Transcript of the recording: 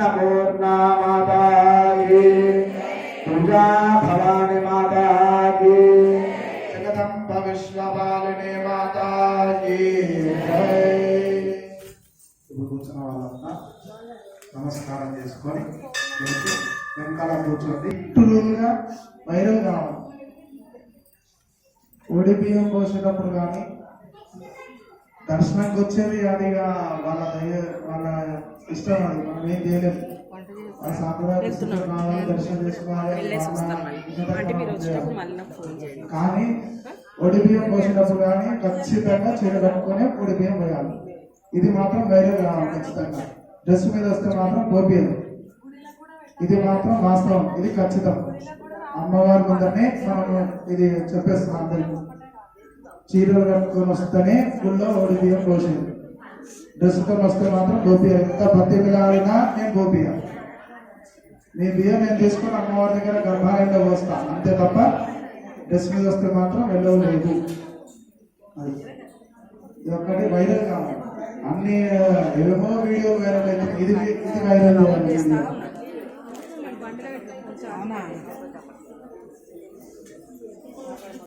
अन्नपूर्णा माता की पूजा भवानी माता కూర్చున్న వాళ్ళంతా నమస్కారం చేసుకొని వెనకాల కూర్చోండి. వైరం కావాలి ఒడి బియ్యం పోసేటప్పుడు కానీ దర్శనంకి వచ్చేది అది ఇక వాళ్ళ దయ వాళ్ళ ఇష్టం అది. మనం ఏం చేయలేము వాళ్ళ సాంప్రదాయ దర్శనం చేసుకోవాలి కానీ ఒడి బియ్యం పోసేటప్పుడు కానీ ఖచ్చితంగా చీర కట్టుకొని ఒడి బియ్యం పోయాలి. ఇది మాత్రం వైరల్ కావాలి ఖచ్చితంగా. డ్రెస్ మీద వస్తే మాత్రం గోపియదు ఇది మాత్రం వాస్తవం. ఇది ఖచ్చితం. అమ్మవారి ముందరనే మనం ఇది చెప్పేస్తున్నాం అందరికి. చీరలు కట్టుకొని వస్తేనే స్కూల్లో ఓడి బియ్యం పోసేది డ్రెస్తో వస్తే మాత్రం గోపియ ఎంత పత్తి పిల్లడినా నేను గోపియ. నేను బియ్యం నేను తీసుకుని అమ్మవారి దగ్గర గర్భాలయంలో పోస్తా. అంతే తప్ప డ్రెస్ మీద వస్తే మాత్రం వెళ్ళలేదు అది. ఇది ఒక్కటి వైరల్ కావాలి. అన్ని ఏమో వీడియో వైరల్ అయితే ఇది ఇది వైరల్ అవ్వాలి.